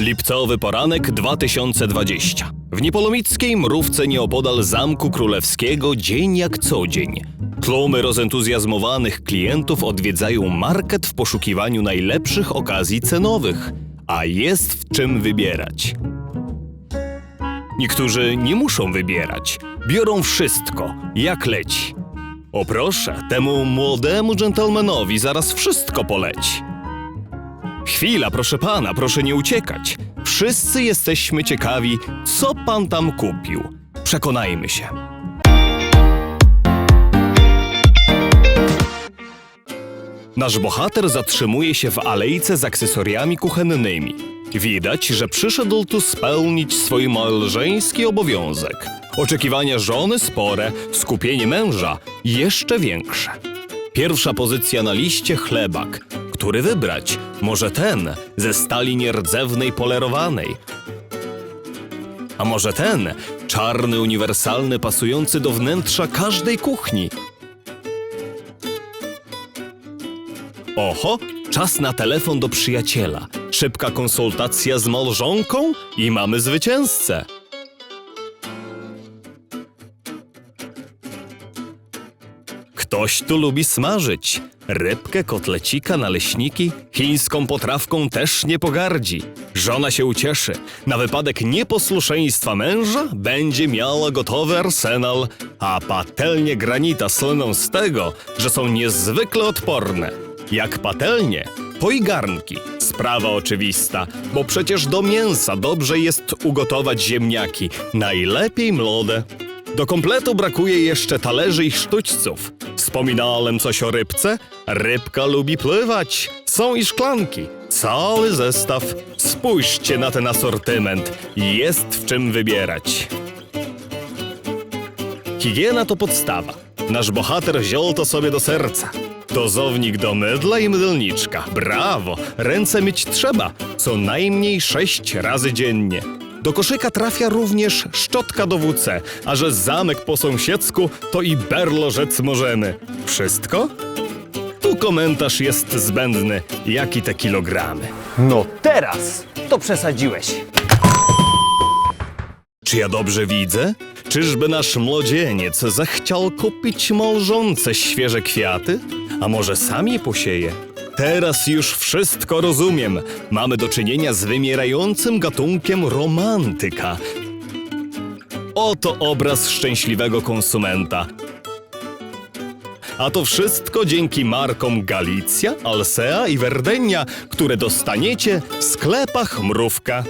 Lipcowy poranek 2020. W Niepolomickiej mrówce nieopodal Zamku Królewskiego dzień jak co dzień. Tłumy rozentuzjazmowanych klientów odwiedzają market w poszukiwaniu najlepszych okazji cenowych, a jest w czym wybierać. Niektórzy nie muszą wybierać, biorą wszystko, jak leci. O proszę, temu młodemu dżentelmenowi zaraz wszystko poleci. Chwila, proszę pana, proszę nie uciekać. Wszyscy jesteśmy ciekawi, co pan tam kupił. Przekonajmy się. Nasz bohater zatrzymuje się w alejce z akcesoriami kuchennymi. Widać, że przyszedł tu spełnić swój małżeński obowiązek. Oczekiwania żony spore, skupienie męża jeszcze większe. Pierwsza pozycja na liście chlebak. Który wybrać? Może ten ze stali nierdzewnej polerowanej. A może ten, czarny, uniwersalny, pasujący do wnętrza każdej kuchni. Oho, czas na telefon do przyjaciela. Szybka konsultacja z małżonką i mamy zwycięzcę. Ktoś tu lubi smażyć. Rybkę, kotlecika, naleśniki, chińską potrawką też nie pogardzi. Żona się ucieszy. Na wypadek nieposłuszeństwa męża będzie miała gotowy arsenal, a patelnie granita słyną z tego, że są niezwykle odporne. Jak patelnie, to i garnki. Sprawa oczywista, bo przecież do mięsa dobrze jest ugotować ziemniaki, najlepiej młode. Do kompletu brakuje jeszcze talerzy i sztućców. Wspominałem coś o rybce? Rybka lubi pływać. Są i szklanki. Cały zestaw. Spójrzcie na ten asortyment. Jest w czym wybierać. Higiena to podstawa. Nasz bohater wziął to sobie do serca. Dozownik do mydla i mydelniczka. Brawo! Ręce myć trzeba. Co najmniej sześć razy dziennie. Do koszyka trafia również szczotka do WC, a że zamek po sąsiedzku, to i berlo rzec możemy. Wszystko? Tu komentarz jest zbędny, jak i te kilogramy. No teraz to przesadziłeś. Czy ja dobrze widzę? Czyżby nasz młodzieniec zechciał kupić małżonce świeże kwiaty? A może sam je posieje? Teraz już wszystko rozumiem. Mamy do czynienia z wymierającym gatunkiem romantyka. Oto obraz szczęśliwego konsumenta. A to wszystko dzięki markom Galicja, Alsea i Verdenia, które dostaniecie w sklepach Mrówka.